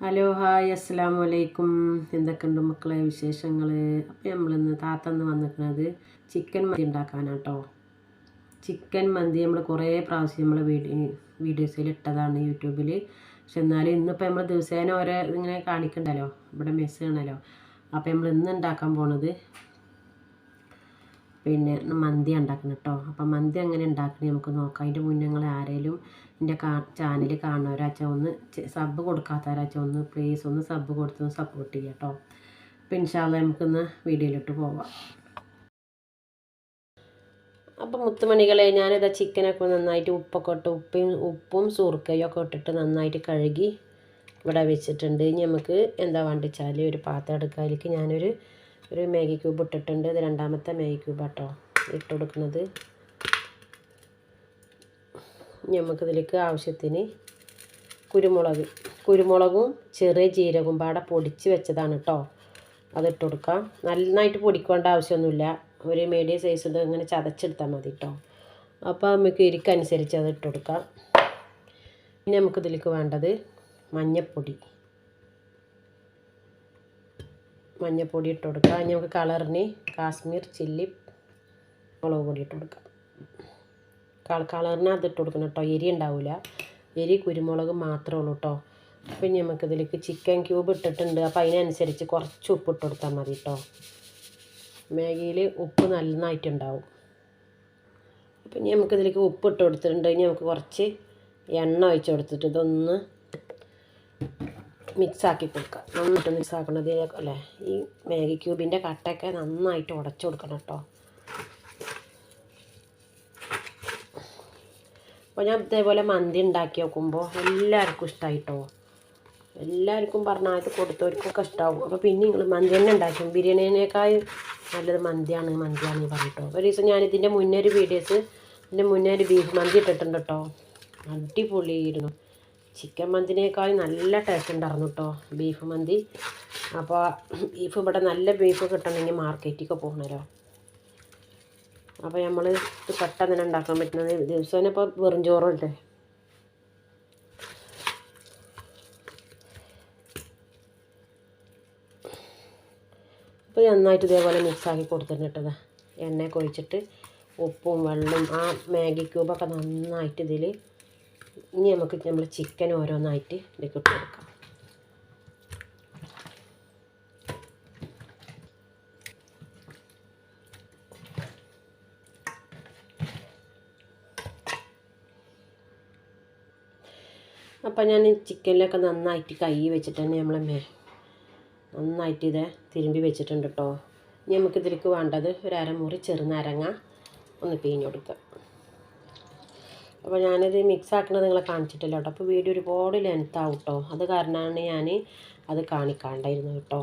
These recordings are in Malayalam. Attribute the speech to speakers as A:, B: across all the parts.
A: ഹലോ ഹായ് അസ്സാം വലൈക്കും എന്തൊക്കെയുണ്ട് മക്കളെ വിശേഷങ്ങൾ അപ്പോൾ നമ്മളിന്ന് താത്തന്ന് വന്നിരിക്കുന്നത് ചിക്കൻ മന്തി ഉണ്ടാക്കാനാട്ടോ. ചിക്കൻ മന്തി നമ്മൾ കുറേ പ്രാവശ്യം നമ്മൾ വീഡിയോ വീഡിയോസിൽ ഇട്ടതാണ് യൂട്യൂബിൽ പക്ഷെ എന്നാലും ഇന്നിപ്പോൾ നമ്മൾ ദിവസേന ഓരോ ഇങ്ങനെ കാണിക്കണ്ടല്ലോ. ഇവിടെ മെസ്സാണല്ലോ അപ്പോൾ നമ്മൾ ഇന്ന് ഉണ്ടാക്കാൻ പോണത് പിന്നെ മന്തി ഉണ്ടാക്കണം കേട്ടോ അപ്പം മന്തി എങ്ങനെ ഉണ്ടാക്കണേ നമുക്ക് നോക്കാം. അതിന്റെ മുന്നേ നിങ്ങൾ ആരെങ്കിലും എന്റെ കാ ചാനൽ കാണുന്നവരാച്ച ഒന്ന് സബ് കൊടുക്കാത്തവരാച്ച ഒന്ന് പ്ലീസ് ഒന്ന് സബ് കൊടുത്ത് ഒന്ന് സപ്പോർട്ട് ചെയ്യാം കേട്ടോ അപ്പം ഇൻഷാല്ല നമുക്കിന്ന് വീഡിയോയിലോട്ട് പോവാം. അപ്പം മുത്തുമണികളെ ഞാനിതാ ചിക്കനൊക്കെ നന്നായിട്ട് ഉപ്പൊക്കെ ഇട്ട് ഉപ്പും ഉപ്പും സുറുക്കയും ഒക്കെ ഇട്ടിട്ട് നന്നായിട്ട് കഴുകി ഇവിടെ വെച്ചിട്ടുണ്ട്. ഇനി നമുക്ക് എന്താ വേണ്ടിച്ചാൽ ഒരു പാത്രം എടുക്കുക അതിലേക്ക് ഞാനൊരു ഒരു മാഗി ക്യൂബ് ഇട്ടിട്ടുണ്ട്. ഇത് രണ്ടാമത്തെ മാഗി ക്യൂബ് കേട്ടോ ഇട്ട് കൊടുക്കുന്നത്. നമുക്കിതിലേക്ക് ആവശ്യത്തിന് കുരുമുളക് കുരുമുളകും ചെറിയ ജീരകവും പാടെ പൊടിച്ച് വെച്ചതാണ് കേട്ടോ അതിട്ട് കൊടുക്കാം. നന്നായിട്ട് പൊടിക്കേണ്ട ആവശ്യമൊന്നുമില്ല. ഒരു മീഡിയം സൈസിൽ ഇങ്ങനെ ചതച്ചെടുത്താൽ മതി കേട്ടോ അപ്പോൾ നമുക്ക് ഇരിക്കനുസരിച്ച് അത് ഇട്ട് കൊടുക്കാം. പിന്നെ നമുക്കിതിലേക്ക് വേണ്ടത് മഞ്ഞൾപ്പൊടി മഞ്ഞൾപ്പൊടി ഇട്ട് കൊടുക്കുക ഇനി നമുക്ക് കളറിന് കാശ്മീർ ചില്ലി മുളക് പൊടി ഇട്ട് കൊടുക്കാം. കളറിന് അത് ഇട്ട് കൊടുക്കണം കേട്ടോ എരി ഉണ്ടാവില്ല എരി കുരുമുളക് മാത്രമേ ഉള്ളൂ കേട്ടോ അപ്പം നമുക്ക് ഇതിലേക്ക് ചിക്കൻ ക്യൂബ് ഇട്ടിട്ടുണ്ട്. അപ്പോൾ അതിനനുസരിച്ച് കുറച്ച് ഉപ്പ് ഇട്ട് കൊടുത്താൽ മതി കേട്ടോ മാഗിയിൽ ഉപ്പ് നന്നായിട്ടുണ്ടാവും അപ്പം ഇനി നമുക്കിതിലേക്ക് ഉപ്പ് ഇട്ട് കൊടുത്തിട്ടുണ്ട്. ഇനി നമുക്ക് കുറച്ച് എണ്ണ ഒഴിച്ച് കൊടുത്തിട്ട് ഇതൊന്ന് മിക്സാക്കി കൊടുക്കുക നന്നായിട്ട് മിക്സ് ആക്കണത് അല്ലേ? ഈ മാഗി ക്യൂബിന്റെ കട്ടയൊക്കെ നന്നായിട്ട് ഉടച്ചു കൊടുക്കണം കേട്ടോ. അപ്പോൾ ഞാൻ ഇതേപോലെ മന്തി ഉണ്ടാക്കി നോക്കുമ്പോൾ എല്ലാവർക്കും ഇഷ്ടമായിട്ടോ എല്ലാവർക്കും പറഞ്ഞാൽ കൊടുത്തവർക്കൊക്കെ ഇഷ്ടമാവും അപ്പോൾ പിന്നെ നിങ്ങൾ മന്തി തന്നെ ഉണ്ടാക്കും. ബിരിയാണിനേക്കാൾ നല്ലത് മന്തിയാണ് മന്തിയാണ് പറഞ്ഞിട്ടോ. ഒരു ദിവസം ഞാനിതിന്റെ മുന്നേ ഒരു വീഡിയോസ് ഇതിന്റെ മുന്നേ ഒരു ബീഫ് മന്തി ഇട്ടിട്ടുണ്ട് കേട്ടോ. അടിപൊളിയായിരുന്നു. ചിക്കൻ മന്തിനേക്കാൾ നല്ല ടേസ്റ്റ് ഉണ്ടായിരുന്നു കേട്ടോ ബീഫ് മന്തി. അപ്പോൾ ബീഫ് ഇവിടെ നല്ല ബീഫ് കിട്ടണമെങ്കിൽ മാർക്കറ്റിലേക്ക് പോകണമല്ലോ അപ്പോൾ നമ്മൾ ഇത് പെട്ടെന്ന് തന്നെ ഉണ്ടാക്കാൻ പറ്റുന്നത് ദിവസം ഇപ്പോൾ വെറും ചോറല്ലേ? അപ്പോൾ നന്നായിട്ട് ഇതേപോലെ മിക്സാക്കി കൊടുത്തിട്ടത് എണ്ണയൊക്കെ ഒഴിച്ചിട്ട് ഉപ്പും വെള്ളവും ആ മാഗി ക്യൂബൊക്കെ നന്നായിട്ട് ഇതിൽ ഇനി നമുക്ക് നമ്മൾ ചിക്കൻ ഓരോന്നായിട്ട് ഇതിലേക്ക് ഇട്ട് കൊടുക്കാം. അപ്പം ഞാൻ ചിക്കനിലൊക്കെ നന്നായിട്ട് കൈ വെച്ചിട്ട് തന്നെ നമ്മൾ മേ നന്നായിട്ട് ഇത് തിരുമ്പി വെച്ചിട്ടുണ്ട് കേട്ടോ ഇനി നമുക്കിതിലേക്ക് വേണ്ടത് ഒരു അരമുറി ചെറുനാരങ്ങ ഒന്ന് പിഴിഞ്ഞ് കൊടുക്കുക. അപ്പോൾ ഞാനിത് മിക്സ് ആക്കണത് നിങ്ങളെ കാണിച്ചിട്ടില്ല കേട്ടോ. അപ്പോൾ വീഡിയോ ഒരുപാട് ലെങ്ത് ആവും കേട്ടോ. അത് കാരണമാണ് ഞാൻ അത് കാണിക്കാണ്ടായിരുന്നു കേട്ടോ.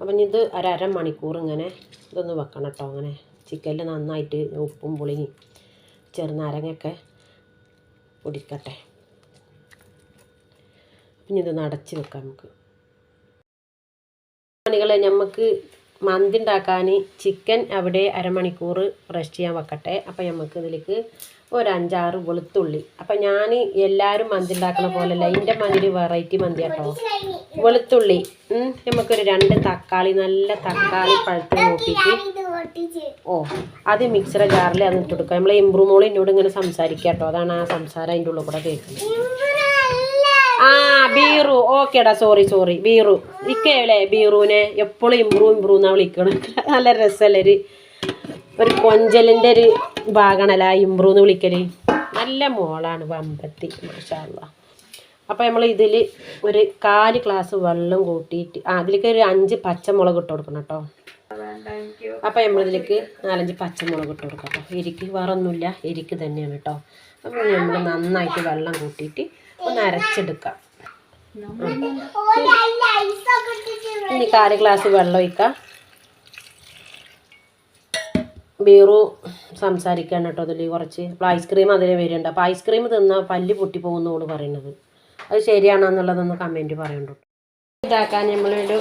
A: അപ്പം ഇത് ഒരര മണിക്കൂർ ഇങ്ങനെ ഇതൊന്ന് വെക്കണം കേട്ടോ. അങ്ങനെ ചിക്കനിൽ നന്നായിട്ട് ഉപ്പും പുളിയും ചെറുനാരങ്ങയൊക്കെ പൊടിക്കട്ടെ. പിന്നെ ഇത് നടച്ച് വെക്കാം നമുക്ക്. പണികളെ നമുക്ക് മന്തി ഉണ്ടാക്കാൻ ചിക്കൻ അവിടെ അരമണിക്കൂർ റെസ്റ്റ് ചെയ്യാൻ വെക്കട്ടെ. അപ്പം നമുക്ക് ഇതിലേക്ക് ഒരു അഞ്ചാറ് വെളുത്തുള്ളി. അപ്പം ഞാൻ എല്ലാവരും മന്തി ഉണ്ടാക്കണ പോലെയല്ല എന്റെ മന്തി വെറൈറ്റി മന്തി കേട്ടോ വെളുത്തുള്ളി നമുക്കൊരു രണ്ട് തക്കാളി നല്ല തക്കാളി പഴുത്ത് നോക്കിയിട്ട് ഓ അത് മിക്സറ ജാറിൽ അത് കൊടുക്കുക നമ്മൾ ഇമ്പ്രൂമോൾ ഇങ്ങനെ സംസാരിക്കാം കേട്ടോ അതാണ് ആ സംസാരം അതിന്റെ ഉള്ളിൽ കൂടെ കേൾക്കുന്നത്. ആ ബീറു. ഓക്കേടാ സോറി സോറി ബീറു. ഇക്കയല്ലേ ബീറുവിനെ എപ്പോഴും ഇമ്പ്രൂ ഇമ്പ്രൂ എന്നാ വിളിക്കണം നല്ല രസമല്ലേ ഒരു ഒരു കൊഞ്ചലിന്റെ ഒരു ഭാഗമാണല്ല ഇമ്പ്രൂ എന്ന് വിളിക്കൽ നല്ല മോളാണ് വമ്പത്തി മാഷാള്ള അപ്പോൾ നമ്മൾ ഇതിൽ ഒരു കാൽ ഗ്ലാസ് വെള്ളം കൂട്ടിയിട്ട് ആ അതിലേക്ക് ഒരു അഞ്ച് പച്ചമുളക് ഇട്ട് കൊടുക്കണം കേട്ടോ. അപ്പോൾ നമ്മളിതിലേക്ക് നാലഞ്ച് പച്ചമുളക് ഇട്ട് കൊടുക്കാം കേട്ടോ. എരിക്ക് വേറൊന്നുമില്ല എരിക്ക് തന്നെയാണ് കേട്ടോ. അപ്പോൾ നമ്മൾ നന്നായിട്ട് വെള്ളം കൂട്ടിയിട്ട് ഒന്ന് അരച്ചെടുക്കാം. ഇനി കാൽ ഗ്ലാസ് വെള്ളം ഒഴിക്കാം. ബീറു സംസാരിക്കാണ് കേട്ടോ അതിൽ കുറച്ച്. അപ്പോൾ ഐസ്ക്രീം അതിൽ വരുന്നുണ്ട് അപ്പോൾ ഐസ്ക്രീം തിന്നാൽ പല്ല് പൊട്ടിപ്പോകുന്നോട് പറയുന്നത് അത് ശരിയാണെന്നുള്ളതൊന്ന് കമന്റ് പറയുന്നുണ്ട് ഇതാക്കാൻ നമ്മളൊരു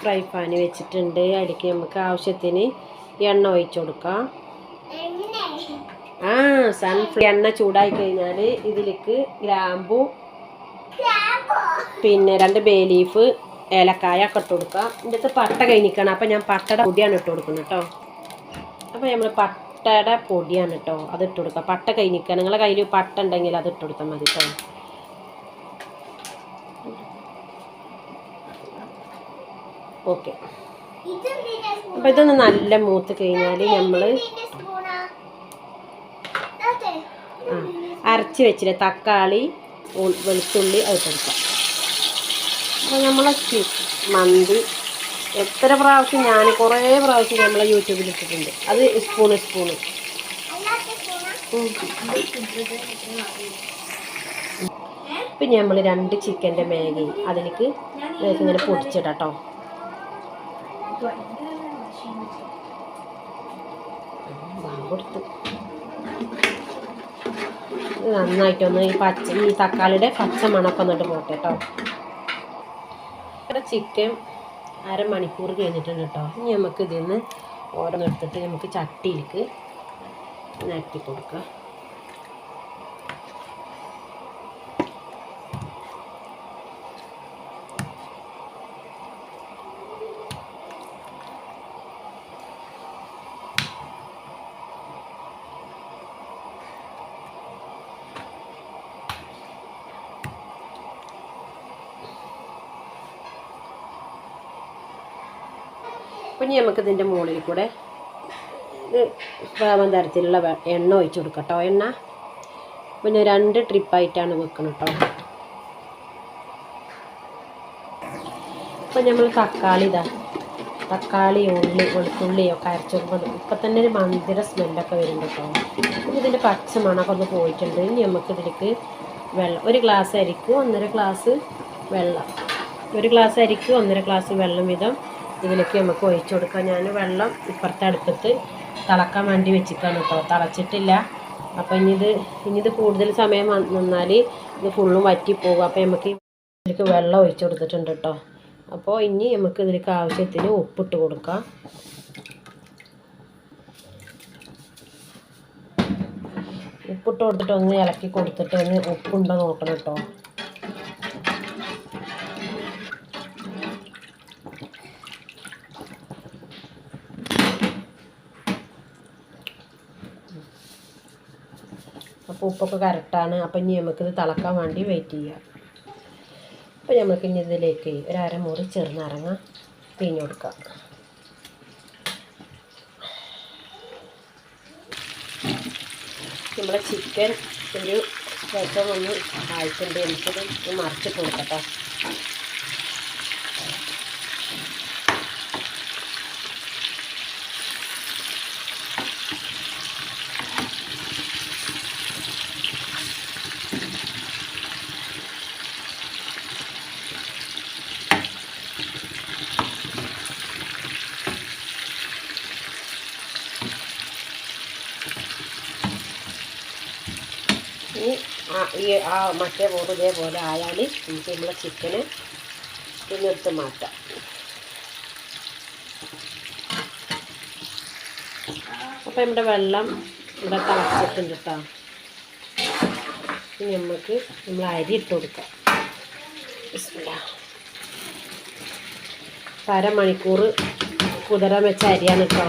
A: ഫ്രൈ പാൻ വെച്ചിട്ടുണ്ട്. അതിലേക്ക് നമുക്ക് ആവശ്യത്തിന് എണ്ണ ഒഴിച്ചു കൊടുക്കാം. ആ സൺഫ്ലവർ എണ്ണ ചൂടായി കഴിഞ്ഞാൽ ഇതിലേക്ക് ഗ്രാമ്പു പിന്നെ രണ്ട് ബേ ലീഫ് ഏലക്കായ ഒക്കെ ഇട്ട് കൊടുക്കുക. അടുത്ത് പട്ട കഴിഞ്ഞിക്കണം അപ്പം ഞാൻ പട്ടയുടെ പൊടിയാണ് ഇട്ട് കൊടുക്കുന്നത് കേട്ടോ. അപ്പോൾ നമ്മൾ പട്ടയുടെ പൊടിയാണ് കേട്ടോ അത് ഇട്ട് കൊടുക്കുക. പട്ട കഴിഞ്ഞിക്കുക നിങ്ങളുടെ കയ്യിൽ പട്ട ഉണ്ടെങ്കിൽ അത് ഇട്ട് കൊടുത്താൽ മതി കേട്ടോ. ഓക്കെ. അപ്പം ഇതൊന്ന് നല്ല മൂത്ത് കഴിഞ്ഞാൽ നമ്മൾ ആ അരച്ച് വെച്ചില്ലേ തക്കാളി വെളുത്തുള്ളി അത് കൊടുക്കാം. അപ്പോൾ നമ്മളെ മന്തി എത്ര പ്രാവശ്യം ഞാൻ കുറേ പ്രാവശ്യം നമ്മളെ യൂട്യൂബിൽ ഇട്ടിട്ടുണ്ട്. അത് സ്പൂണ് സ്പൂണ് പിന്നെ നമ്മൾ രണ്ട് ചിക്കന്റെ മാഗി അതിലേക്ക് ഇങ്ങനെ പൊടിച്ചിടട്ടോ. കൊടുത്തു. നന്നായിട്ടൊന്ന് ഈ പച്ച ഈ തക്കാളിയുടെ പച്ച മണക്കം എന്നിട്ട് പോട്ടെ കേട്ടോ ഇവിടെ ചിക്കൻ അരമണിക്കൂർ കഴിഞ്ഞിട്ടുണ്ട് കേട്ടോ ഇനി നമുക്ക് ഇതിൽ നിന്ന് ഓരോന്നെടുത്തിട്ട് നമുക്ക് ചട്ടിയിലേക്ക് നിരത്തി കൊടുക്കുക അപ്പം ഇനി നമുക്ക് ഇതിന്റെ മുകളിൽ കൂടെ വേവൻ തരത്തിലുള്ള എണ്ണ ഒഴിച്ച് കൊടുക്കട്ടോ. കേട്ടോ എണ്ണ പിന്നെ രണ്ട് ട്രിപ്പായിട്ടാണ് വെക്കണം കേട്ടോ അപ്പം നമ്മൾ തക്കാളി ഇതാ തക്കാളി ഉള്ളി വെളുത്തുള്ളിയൊക്കെ അരച്ചെടുക്കുമ്പോൾ ഇപ്പം തന്നെ ഒരു മന്ദിര സ്മെല്ലൊക്കെ വരുന്നുണ്ട് കേട്ടോ ഇതിന്റെ പച്ച മണമൊക്കെ ഒന്ന് പോയിട്ടുണ്ട്. ഇനി നമുക്ക് ഇതിലേക്ക് വെള്ളം ഒരു ഗ്ലാസ് അരിക്ക് ഒന്നര ഗ്ലാസ് വെള്ളം ഒരു ഗ്ലാസ് അരിക്ക് ഒന്നര ഗ്ലാസ് വെള്ളം വീതം ഇതിലേക്ക് നമുക്ക് ഒഴിച്ചു കൊടുക്കാം. ഞാൻ വെള്ളം ഇപ്പുറത്തെ അടുപ്പത്ത് തിളക്കാൻ വേണ്ടി വെച്ചിട്ടാണ് കേട്ടോ തിളച്ചിട്ടില്ല. അപ്പോൾ ഇനി ഇത് ഇനി ഇത് കൂടുതൽ സമയം നിന്നാൽ ഇത് ഫുള്ളും വറ്റിപ്പോകും അപ്പോൾ നമുക്ക് ഇതിലേക്ക് വെള്ളം ഒഴിച്ചു കൊടുത്തിട്ടുണ്ട് കേട്ടോ അപ്പോൾ ഇനി നമുക്ക് ഇതിലേക്ക് ആവശ്യത്തിന് ഉപ്പിട്ട് കൊടുക്കാം. ഉപ്പിട്ട് കൊടുത്തിട്ട് ഒന്ന് ഇളക്കി കൊടുത്തിട്ട് ഒന്ന് ഉപ്പുണ്ടോ നോക്കണം കേട്ടോ ഉപ്പൊക്കെ കറക്റ്റാണ്. അപ്പം ഇനി നമുക്കിത് തിളക്കാൻ വേണ്ടി വെയിറ്റ് ചെയ്യാം. അപ്പോൾ നമുക്ക് ഇനി ഇതിലേക്ക് ഒരു അരമുറി ചെറുനാരങ്ങ പിഴിഞ്ഞ് കൊടുക്കാം. നമ്മുടെ ചിക്കൻ ഒരു ഒന്ന് ആയിട്ടുണ്ട് എനിക്കത് മറിച്ചിട്ട് കൊടുക്കട്ടോ. ആ- ഈ ആ മറ്റേ ബോർഡ് ഇതേപോലെ ആയാൽ നമുക്ക് നമ്മളെ ചിക്കന് പിന്നെടുത്ത് മാറ്റാം. അപ്പം നമ്മുടെ വെള്ളം ഇവിടെ തിളച്ചിട്ടുണ്ട് കേട്ടോ ഇനി നമുക്ക് നമ്മൾ അരി ഇട്ട് കൊടുക്കാം. അരമണിക്കൂർ കുതിരാൻ വെച്ച അരിയാണ് കേട്ടോ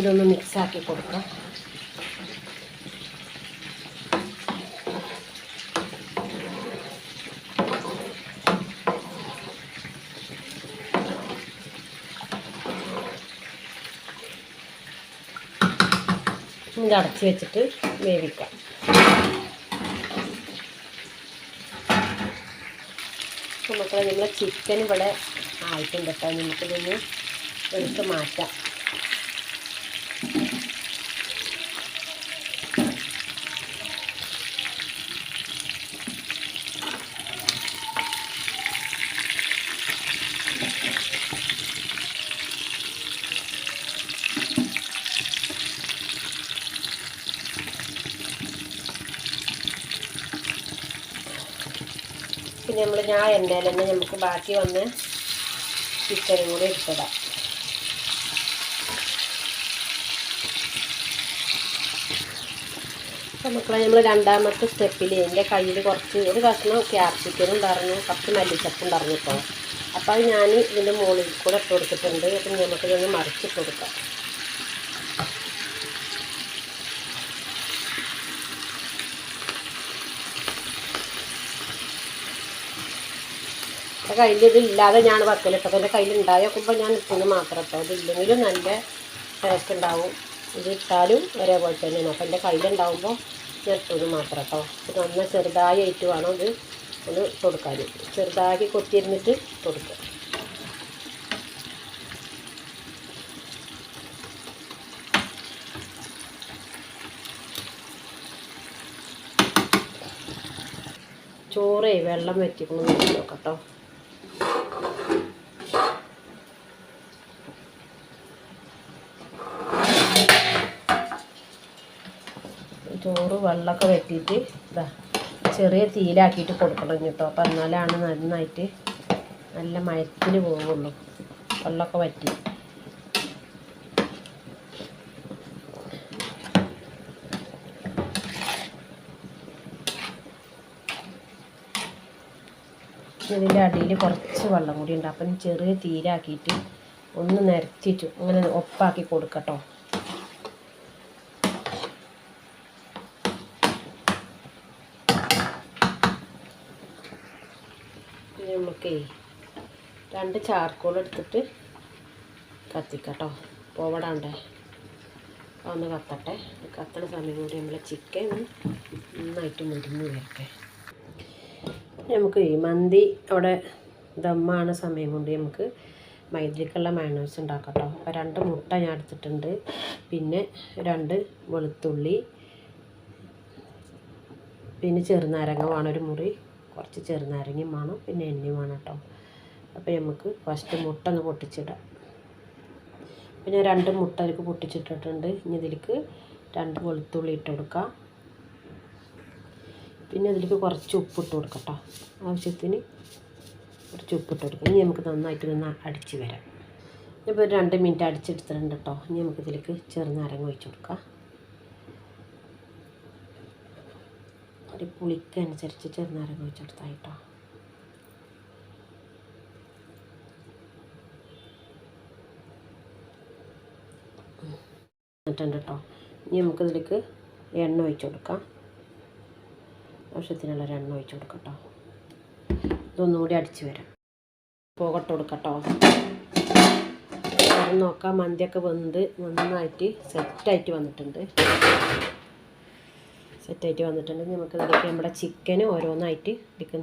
A: ഇതൊന്ന് മിക്സാക്കി കൊടുക്കാം. ഇത് അടച്ച് വെച്ചിട്ട് വേവിക്കാം. നമുക്ക് നമ്മളെ ചിക്കൻ ഇവിടെ ആയിട്ടുണ്ട് കേട്ടോ. നമുക്കിതൊന്ന് എടുത്ത് മാറ്റാം പിന്നെ എണ്ണയിൽ തന്നെ നമുക്ക് ബാക്കി വന്ന് ചിക്കനും കൂടി എടുത്തിടാം. മക്കളെ നമ്മൾ രണ്ടാമത്തെ സ്റ്റെപ്പിൽ എന്റെ കയ്യിൽ കുറച്ച് ഒരു കഷ്ണം ക്യാപ്സിക്കനും ഉണ്ടായിരുന്നു കുറച്ച് മല്ലിച്ചപ്പ് കേട്ടോ. അപ്പോൾ അത് ഞാൻ ഇതിന്റെ മുകളിൽ കൂടെ ഇട്ട് കൊടുത്തിട്ടുണ്ട്. അപ്പം നമുക്കിതൊന്ന് മറിച്ചിട്ട് കൊടുക്കാം. എന്റെ കയ്യിൽ ഇതില്ലാതെ ഞാൻ വെക്കലിട്ടോ എന്റെ കയ്യിൽ ഉണ്ടായേക്കുമ്പോൾ ഞാൻ ഇട്ടുന്നത് മാത്രം കേട്ടോ ഇതില്ലെങ്കിലും നല്ല ടേസ്റ്റ് ഉണ്ടാവും. ഇത് ഇട്ടാലും ഒരേപോലെ തന്നെയാണ്. അപ്പോൾ എന്റെ കയ്യിലുണ്ടാവുമ്പോൾ ഞാൻ ഇട്ടത് മാത്രം കേട്ടോ ഇത് ചെറുതായി ചെറുതായിട്ട് വേണം ഇത് ഒന്ന് കൊടുക്കാൻ ചെറുതാക്കി കൊത്തിയിരുന്നിട്ട് കൊടുക്കുക ചോറേ വെള്ളം വറ്റിക്കണം നോക്കട്ടോ കേട്ടോ ചോറ് വെള്ളമൊക്കെ വെട്ടിയിട്ട് ഇതാ ചെറിയ തീലാക്കിയിട്ട് കൊടുക്കണം കേട്ടോ. അപ്പം എന്നാലാണ് നന്നായിട്ട് നല്ല മയത്തിന് പോവുള്ളൂ. വെള്ളമൊക്കെ വറ്റി. ഇതിന്റെ അടിയിൽ കുറച്ച് വെള്ളം കൂടി ഉണ്ട്. അപ്പം ചെറിയ തീരാക്കിയിട്ട് ഒന്ന് നിരത്തിച്ചു അങ്ങനെ ഒപ്പാക്കി കൊടുക്കട്ടോ. നമുക്കേ രണ്ട് ചാർക്കോൾ എടുത്തിട്ട് കത്തിക്കട്ടോ. പോവടാണ്ടേ. ഒന്ന് കത്തട്ടെ. കത്തണ സമയം കൂടി നമ്മളെ ചിക്കൻ നന്നായിട്ട് മുരിഞ്ഞ് വരട്ടെ. നമുക്ക് ഈ മന്തി അവിടെ ദമ്മാണ് സമയം കൊണ്ട് നമുക്ക് മൈദയ്ക്കുള്ള മയണോസ് ഉണ്ടാക്കട്ടോ. അപ്പോൾ രണ്ട് മുട്ട ഞാൻ എടുത്തിട്ടുണ്ട്. പിന്നെ രണ്ട് വെളുത്തുള്ളി. പിന്നെ ചെറുനാരങ്ങ വേണം ഒരു മുറി. കുറച്ച് ചെറുനാരങ്ങയും വേണം പിന്നെ എണ്ണയും വേണം കേട്ടോ. അപ്പോൾ നമുക്ക് ഫസ്റ്റ് മുട്ട ഒന്ന് പൊട്ടിച്ചിടാം. പിന്നെ രണ്ട് മുട്ട അതിലേക്ക് പൊട്ടിച്ചിട്ടിട്ടുണ്ട്. ഇനി ഇതിലേക്ക് രണ്ട് വെളുത്തുള്ളി ഇട്ട് കൊടുക്കാം. പിന്നെ അതിലേക്ക് കുറച്ച് ഉപ്പിട്ട് കൊടുക്കാം കേട്ടോ. ആവശ്യത്തിന് കുറച്ച് ഉപ്പിട്ട് കൊടുക്കാം. ഇനി നമുക്ക് നന്നായിട്ട് നിന്ന് അടിച്ച് വരാം. ഒരു രണ്ട് മിനിറ്റ് അടിച്ചെടുത്തിട്ടുണ്ട് കേട്ടോ. ഇനി നമുക്കിതിലേക്ക് ചെറുനാരങ്ങ ഒഴിച്ച് കൊടുക്കാം. ഒരു പുളിക്കനുസരിച്ച് ചെറുനാരങ്ങ വെച്ചെടുത്താൽ കേട്ടോ. എന്നിട്ടുണ്ട് കേട്ടോ. ഇനി നമുക്കിതിലേക്ക് എണ്ണ ഒഴിച്ച് കൊടുക്കാം. ആവശ്യത്തിനുള്ള എണ്ണ ഒഴിച്ച് കൊടുക്കട്ടോ ഇതൊന്നും കൂടി അടിച്ച് വരാം. പോകട്ട് കൊടുക്കട്ടോ നോക്കാം മന്തിയൊക്കെ വെന്ത് നന്നായിട്ട് സെറ്റായിട്ട് വന്നിട്ടുണ്ട്. സെറ്റായിട്ട് വന്നിട്ടുണ്ട് നമുക്ക് ഇതിലേക്ക് നമ്മുടെ ചിക്കന് ഓരോന്നായിട്ട് ഇതിലേക്ക്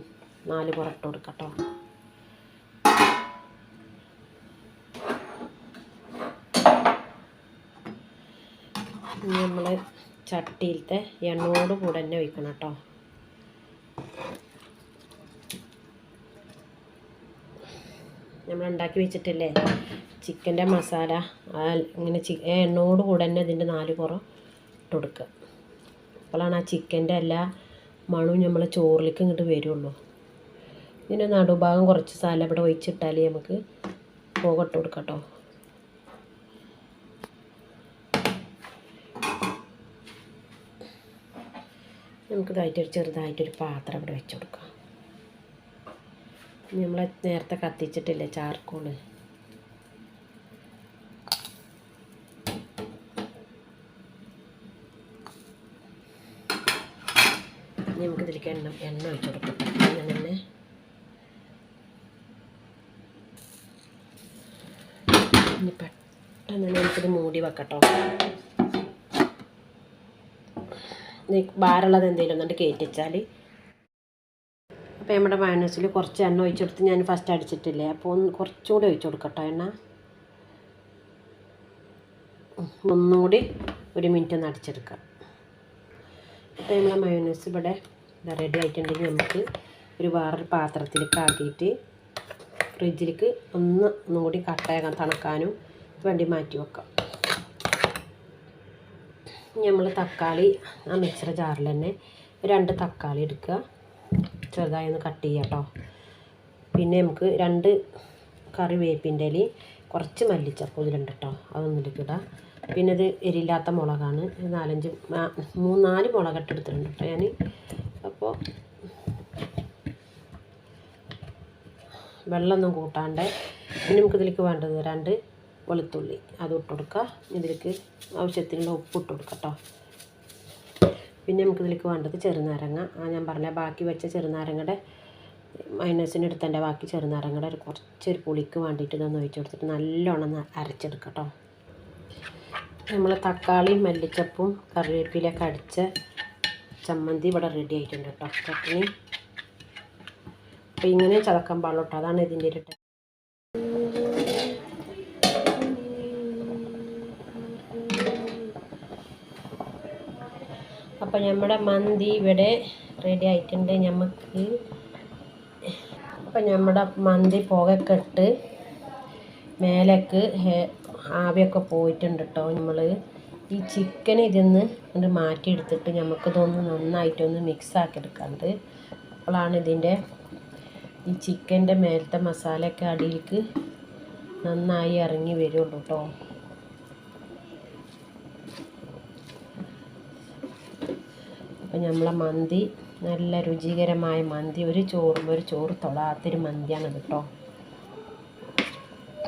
A: നാല് പുറട്ട് കൊടുക്കട്ടോ നമ്മൾ ചട്ടിയിലത്തെ എണ്ണയോട് കൂടെ തന്നെ ഒഴിക്കണം കേട്ടോ. നമ്മൾ ഉണ്ടാക്കി വെച്ചിട്ടില്ലേ ചിക്കന്റെ മസാല ഇങ്ങനെ ചി എണ്ണയോട് കൂടെ തന്നെ ഇതിന്റെ നാല് പുറം ഇട്ട് കൊടുക്കുക. അപ്പോഴാണ് ആ ചിക്കന്റെ എല്ലാ മണവും നമ്മൾ ചോറിലേക്ക് ഇങ്ങോട്ട് വരുള്ളൂ. ഇതിന്റെ നടുഭാഗം കുറച്ച് സ്ഥലം ഇവിടെ ഒഴിച്ചിട്ടാൽ നമുക്ക് പോകട്ട് കൊടുക്കാം കേട്ടോ നമുക്കിതായിട്ടൊരു ചെറുതായിട്ടൊരു പാത്രം ഇവിടെ വെച്ച് കൊടുക്കാം. നമ്മൾ നേരത്തെ കത്തിച്ചിട്ടില്ലേ ചാർക്കോൾ? നമുക്കിതിലേക്ക് എണ്ണ എണ്ണ ഒഴിച്ചു കൊടുക്കും അങ്ങനെ തന്നെ ഇനി പെട്ടെന്ന് തന്നെ നമുക്കിത് മൂടി വെക്കട്ടോ. ഭാരമുള്ളത് എന്തെങ്കിലും ഒന്നുകൊണ്ട് കയറ്റിച്ചാൽ അപ്പോൾ നമ്മുടെ മയണസിൽ കുറച്ച് എണ്ണ ഒഴിച്ചെടുത്ത് ഞാൻ ഫസ്റ്റ് അടിച്ചിട്ടില്ലേ? അപ്പോൾ ഒന്ന് കുറച്ചുകൂടി ഒഴിച്ചു കൊടുക്കട്ടോ എണ്ണ ഒന്നുകൂടി ഒരു മിനിറ്റ് ഒന്ന് അടിച്ചെടുക്കാം. അപ്പോൾ നമ്മുടെ മയോണൈസ് ഇവിടെ റെഡി ആയിട്ടുണ്ടെങ്കിൽ നമുക്ക് ഒരു വേറൊരു പാത്രത്തിലേക്ക് ആക്കിയിട്ട് ഫ്രിഡ്ജിലേക്ക് ഒന്ന് ഒന്നുകൂടി കട്ടയാകാൻ തണുക്കാനും വേണ്ടി മാറ്റി വെക്കാം. നമ്മൾ തക്കാളി ആ മിക്സർ ജാറിൽ തന്നെ രണ്ട് തക്കാളി എടുക്കുക. ചെറുതായി ഒന്ന് കട്ട് ചെയ്യുക കേട്ടോ പിന്നെ നമുക്ക് രണ്ട് കറി വേപ്പിന്റെ ഇലയും കുറച്ച് മല്ലിച്ചപ്പ് ഇതിലുണ്ട് കേട്ടോ അതൊന്നിലേക്ക് ഇടാം. പിന്നെ ഇത് എരിയില്ലാത്ത മുളകാണ്. നാലഞ്ച് മൂന്നാൽ എടുത്തിട്ടുണ്ട് കേട്ടോ ഞാൻ അപ്പോൾ വെള്ളമൊന്നും കൂട്ടാണ്ട്. ഇനി നമുക്ക് ഇതിലേക്ക് വേണ്ടത് രണ്ട് വെളുത്തുള്ളി. അത് ഇട്ട് കൊടുക്കുക ഇതിലേക്ക് ആവശ്യത്തിനുള്ള ഉപ്പ് ഇട്ട് കൊടുക്കുക കേട്ടോ പിന്നെ നമുക്ക് ഇതിലേക്ക് വേണ്ടത് ചെറുനാരങ്ങ. ആ ഞാൻ പറഞ്ഞ ബാക്കി വെച്ച ചെറുനാരങ്ങയുടെ മൈനസിന് എടുത്തതിന്റെ ബാക്കി ചെറുനാരങ്ങയുടെ ഒരു കുറച്ചൊരു പുളിക്ക് വേണ്ടിയിട്ട് ഇതൊന്ന് ഒഴിച്ച് കൊടുത്തിട്ട് നല്ലോണം അരച്ചെടുക്കാം കേട്ടോ നമ്മൾ തക്കാളിയും മല്ലിച്ചപ്പും കറിവേപ്പിലൊക്കെ അടിച്ച ചമ്മന്തി ഇവിടെ റെഡി ആയിട്ടുണ്ട് കേട്ടോ. ചട്നി. അപ്പോൾ ഇങ്ങനെ ചതക്കാൻ പാടുള്ളൂ അതാണ് ഇതിന്റെ ഒരു അപ്പോൾ നമ്മുടെ മന്തി ഇവിടെ റെഡി ആയിട്ടുണ്ട് നമുക്ക് അപ്പം നമ്മുടെ മന്തി പുകയൊക്കെ ഇട്ട് മേലേക്ക് ആവിയൊക്കെ പോയിട്ടുണ്ട് കേട്ടോ നമ്മൾ ഈ ചിക്കൻ ഇതിന്ന് ഒന്ന് മാറ്റിയെടുത്തിട്ട് നമുക്കിതൊന്ന് നന്നായിട്ടൊന്ന് മിക്സ് ആക്കി എടുക്കാണ്ട് അപ്പോഴാണ് ഇതിന്റെ ഈ ചിക്കന്റെ മേലത്തെ മസാലയൊക്കെ അടിയിലേക്ക് നന്നായി ഇറങ്ങി വരുള്ളൂ കേട്ടോ അപ്പം നമ്മളെ മന്തി നല്ല രുചികരമായ മന്തി ഒരു ചോറും ഒരു ചോറ് തൊടാത്തൊരു മന്തിയാണ് കേട്ടോ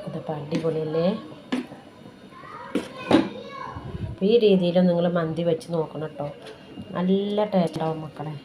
A: ഇതിപ്പോൾ അടിപൊളിയല്ലേ? ഈ രീതിയിൽ നിങ്ങൾ മന്തി വെച്ച് നോക്കണം കേട്ടോ. നല്ല ടേസ്റ്റാവും മക്കളെ.